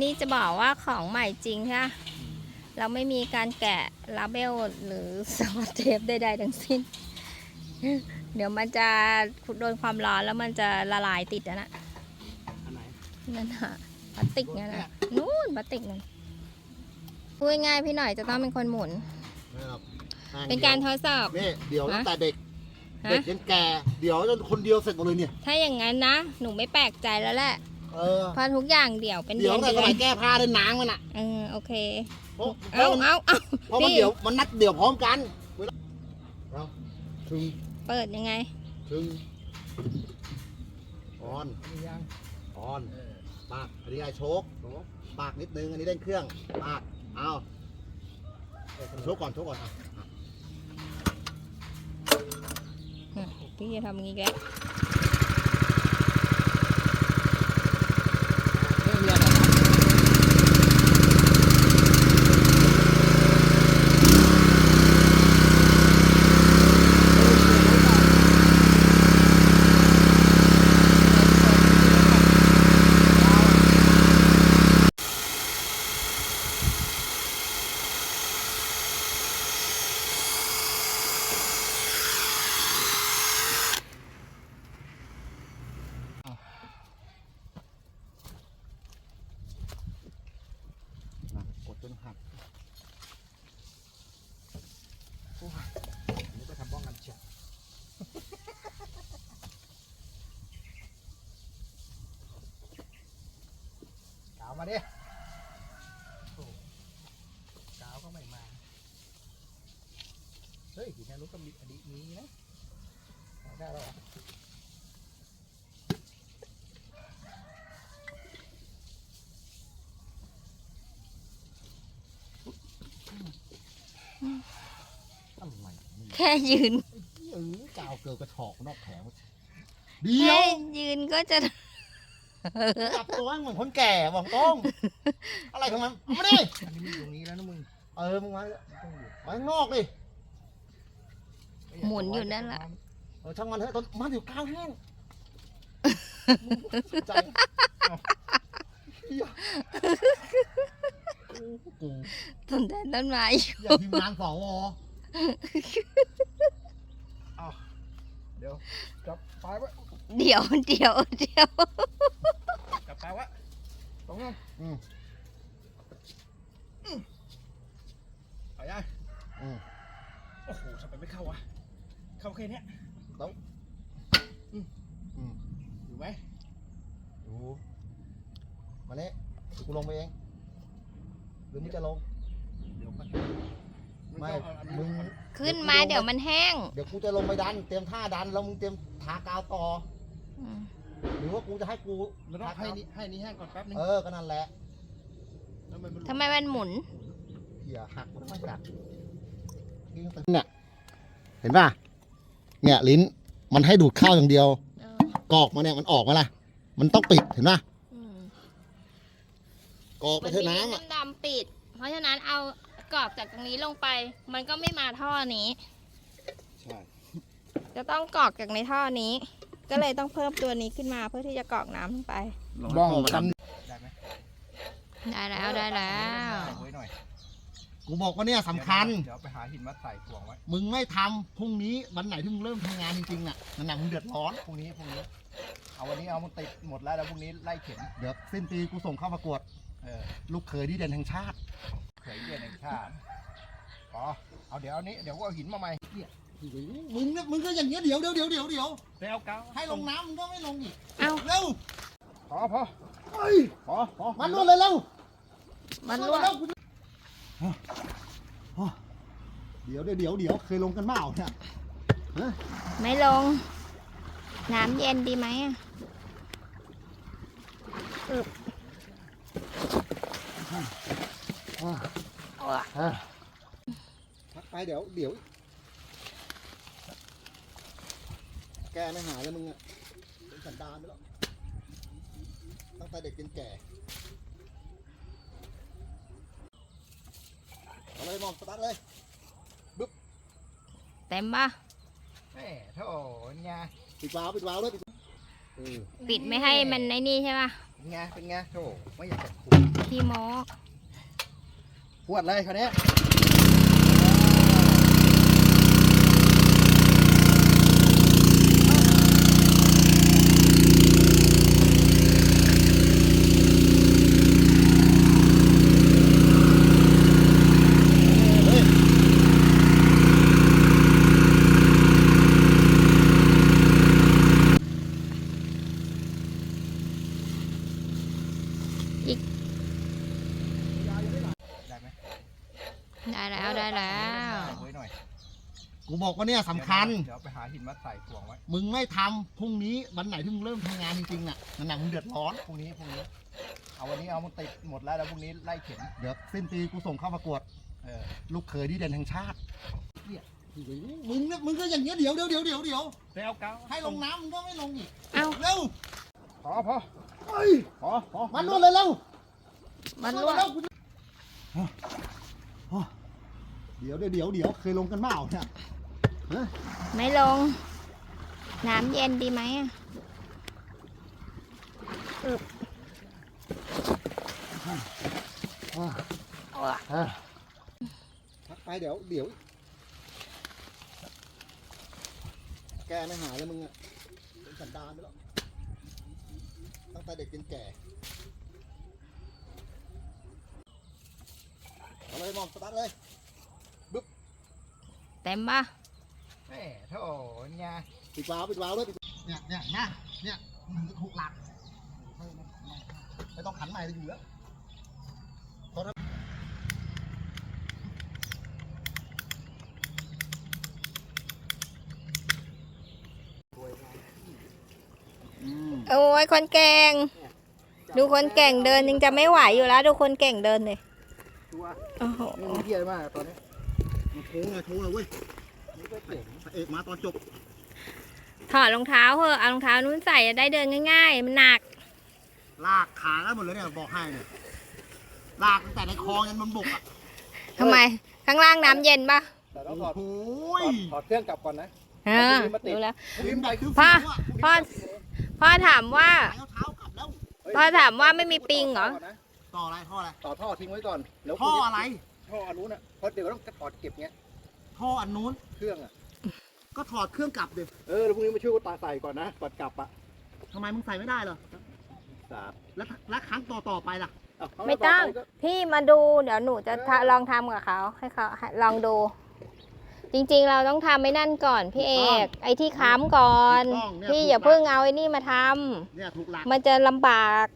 นี่จะบอกว่าของใหม่จริงใช่ไหมเราไม่มีการแกะลาเบลหรือสกอตเทปใดๆทั้งสิ้น เดี๋ยวมันจะโดนความร้อนแล้วมันจะละลายติดอะนะอันไหนนั่นน่ะพลาสติกนั่นน่ะนู่นพลาสติกนั่นพูดง่ายๆพี่หน่อยจะต้องเป็นคนหมุนไม่หรอกห่งเป็นการทดสอบนี่เดี๋ยวฮะตั้งแต่เด็กฮะเด็กยันแก่เดี๋ยวจนคนเดียวเสร็จหมดเลยเนี่ย ถ้าอย่างนั้นนะ หนูไม่แปลกใจแล้วแหละ เออเพราะทุกอย่างเดี๋ยวเป็นเดี๋เดืยวอนตั้งแต่เดืสอมันยแก้ผ้าเดินน้ำมันอะเออโอเคเพราะเพเอาราะมันเอาเอาเพราะมันพี่เดี๋ยวมันนัดเดี๋ยวพร้อมกันเวลาเอาถึงเปิดยังไง ถึงออนมียังออนเออปากอันนี้ไงโชกปากนิดนึงอันนี้เล่นเครื่องปากเอาโชกก่อนโชกก่อนอะอะพี่จะทำงี้แก เริ่มเรียนแล้วนะ อ่ะกดจนหักนี่ก็ทำป้องกันเฉียดกาวมาดิโอ้กาวก็ไม่มา เฮ้ยทีนี้รู้ก็มีอดีตมีนะได้แล้วเหรอ อะไรมึง แค่ยืน เออกาวเกลือกระชอกนอกแผงเดีแค่ยวยืนก็จะจับตัวเหมือนคนแก่บอกตรงอะไรของมันเอามาดิอันนี้มันอยู่ตรงนี้แล้วนะมึงเออมึงมาไม่ต้องอยู่ไว้ข้างนอกดิหมุนอยู่นั่นแหละเออช่างมันเถอะตอนมาเดี๋ยวกาวแห้งมึงสนใจเอาเหี้ยโอ้โหกูต้นแต่ต้นไม้ อยู่อย่าพิมพ์งานสว เดี๋ยวจับปลายไว้เดี๋ยวเดี๋ยวเดี๋ยวจับปลายไว้ตรงนั้นอืมเอายังอืมโอ้โหทำไมไม่เข้าวะ เข้าแค่เนี้ยอืมอยู่ไหมดูมาเนี่ยเดี๋ยวกูลงไปเองหรือมึงจะลงเดี๋ยวมัน ไม่ต้องเอาอันนี้มึงก่อนขึ้นมาเดี๋ยวมันแห้ง เดี๋ยวกูจะลงไปดัน เตรียมท่าดันแล้วมึงเตรียมทากาวต่ออืมหรือว่ากูจะให้กูเราต้องให้นี่ให้นี่แห้งก่อนแป๊บนึงเออก็นั่นแหละแล้วมันทำไมมันหมุนเหี้ยหักมันไม่หักเนี่ยเห็นป่ะเนี่ยลิ้นมันให้ดูดข้าวอย่างเดียวกรอกมาเนี่ยมันออกมาล่ะมันต้องปิดเห็นป่ะอืมกรอกไปมันเถอะมีน้ำอะน้ำดำปิด เพราะฉะนั้นเอา กรอกจากตรงนี้ลงไป มันก็ไม่มาท่อนี้ ใช่ จะต้องกรอกจากในท่อนี้ ก็เลยต้องเพิ่มตัวนี้ขึ้นมาเพื่อที่จะกรอกน้ำลงไป บ้องกันได้ไหมได้แล้วได้แล้ว ใส่ไว้หน่อยกูบอกว่าเนี่ยสำคัญ เดี๋ยวไปหาหินมาใส่ถ่วงไว้มึงไม่ทำพรุ่งนี้วันไหนที่มึงเริ่มทำงานจริงๆน่ะนั่นน่ะมึงเดือดร้อน พรุ่งนี้พรุ่งนี้ เอาวันนี้เอามันติดหมดแล้วแล้วพรุ่งนี้ไล่เข็มเดี๋ยวสิ้นปีกูส่งเข้าประกวด เออลูกเขยดีเด่นแห่งชาติเขยเย็นแห่งชาติพอเอาเดี๋ยวเอานี้เดี๋ยวก็เอาหินมาใหม่มึงเนี่ยมึงก็อย่างเงี้ยเดี๋ยวเดี๋ยวเดี๋ยวเดี๋ยวเดี๋ยวไปเอากาวให้ลงน้ำมึงก็ไม่ลงอีกเอ้าเร็วพอพอเฮ้ยพอพอมันนวดเลยเร็วมันนรั่ววดเร็วกูจะเดี๋ยวเดี๋ยวเดี๋ยวเดี๋ยวเคยลงกันเปล่าเนี่ยไม่ลง น้ำเย็นดีไหมอะอะ อะพักไปเดี๋ยวเดี๋ยว แกไม่หายแล้วมึงอะเป็นสันดานไปแล้วตั้งแต่เด็กจนแก่เอาเลยมองสตาร์ทเลยเต็มปะแหม่โถ่เป็นไงปิดวาล์วปิดวาล์วด้วยปิดเออปิดไม่ให้มันในนี่ใช่ปะเป็นไงเป็นไงโถ่ไม่อยากจะคุย ขี้โม อปวดเลยคราวเนี้ย เฮ้ย ได้ไหม ได้แล้วได้แล้วใส่ไว้หน่อยกูบอกว่าเนี่ยสำคัญ เดี๋ยวไปหาหินมาใส่ถ่วงไว้มึงไม่ทำพรุ่งนี้วันไหนที่มึงเริ่มทำงานจริงๆน่ะนั่นน่ะมึงเดือดร้อน พรุ่งนี้พรุ่งนี้ เอาวันนี้เอามันติดหมดแล้วแล้วพรุ่งนี้ไล่เข็นเดี๋ยวสิ้นปีกูส่งเข้าประกวด เออลูกเขยดีเด่นแห่งชาติเนี่ยมึงเนี่ยมึงก็อย่างเงี้ยเดี๋ยวเดี๋ยวเดี๋ยวเดี๋ยวเดี๋ยวไปเอาเกาให้ลงน้ำมึงก็ไม่ลงอีกเอ้า เร็วพอพอเฮ้ยพอพอมันนวดเลยเร็วมันลววดกเร็วคุณ เดี๋ยวเดี๋ยวเดี๋ยวเดี๋ยวเคยลงกันเปล่าเนี่ยฮะไม่ลง น้ำเย็นดีไหมอะอะอะพักไปเดี๋ยวเดี๋ยว แกไม่หายแล้วมึงอะเป็นสันดานไปแล้วตั้งแต่เด็กจนแก่ เอาเลยมองสตาร์ทเลยเต็มปะแหมโถ่เนี่ยปิดวาล์วปิดวาล์วเลยปิดเนี่ยเนี่ยนะเนี่ยมึงจะถูกหลักไม่ต้องขันใหม่เลยอยู่แล้วตอนนั้นโอ้ยคนเก่ง ดูคนเก่งเดินยังจะไม่ไหวอยู่แล้ว ดูคนเก่งเดินเลย ตัวโอ้โหไม่มีเทียมากตอนนี้มาโค้งเลยโค้งเลยเว้ยนี่ก็เจ๋งพระเอกมาตอนจบถอดรองเท้าเหอะเอารองเท้านู้นใส่จะได้เดินง่าย ๆ มันหนัก ลากขาได้หมดเลยเนี่ยบอกให้เนี่ยลากตั้งแต่ในคลองยันบนบกอะทำไม ข้างล่างน้ำเย็นปะแต่เราถอดโอ้ถยอดถอดเครื่องกลับก่อนนะเออดูแล้วลิ้นไปคือพ่อฟิวอะพ่อ พ่อถามว่าเท้าเท้ากลับแล้วพ่อถามว่าไม่มีปิงเหรอ ต่ออะไรท่ออะไรต่อท่อทิ้งไว้ก่อนแล้วท่ออะไร ท่ออันนู้นอะเพราะเดี๋ยวต้องถอดเก็บเงี้ยท่ออันนู้นเครื่องอะก็ถอดเครื่องกลับดิเออแล้วพรุ่งนี้มาช่วยกูตาใส่ก่อนนะก่อนกลับอะทำไมมึงใส่ไม่ได้เหรอสาบแล้วแล้วครั้งต่อต่อๆไปล่ะเอาเขาไม่ต้องต่ปก็ พี่มาดูเดี๋ยวหนูจะทะลองทำกับเขาให้เขาให้ลองดู จริงๆเราต้องทำไม่นั่นก่อนพี่เอก ไอ้ที่ค้ำก่อนพี่อย่าเพิ่งเอาไอ้นี่มาทำเนี่ยถูกหลักมันจะลำบาก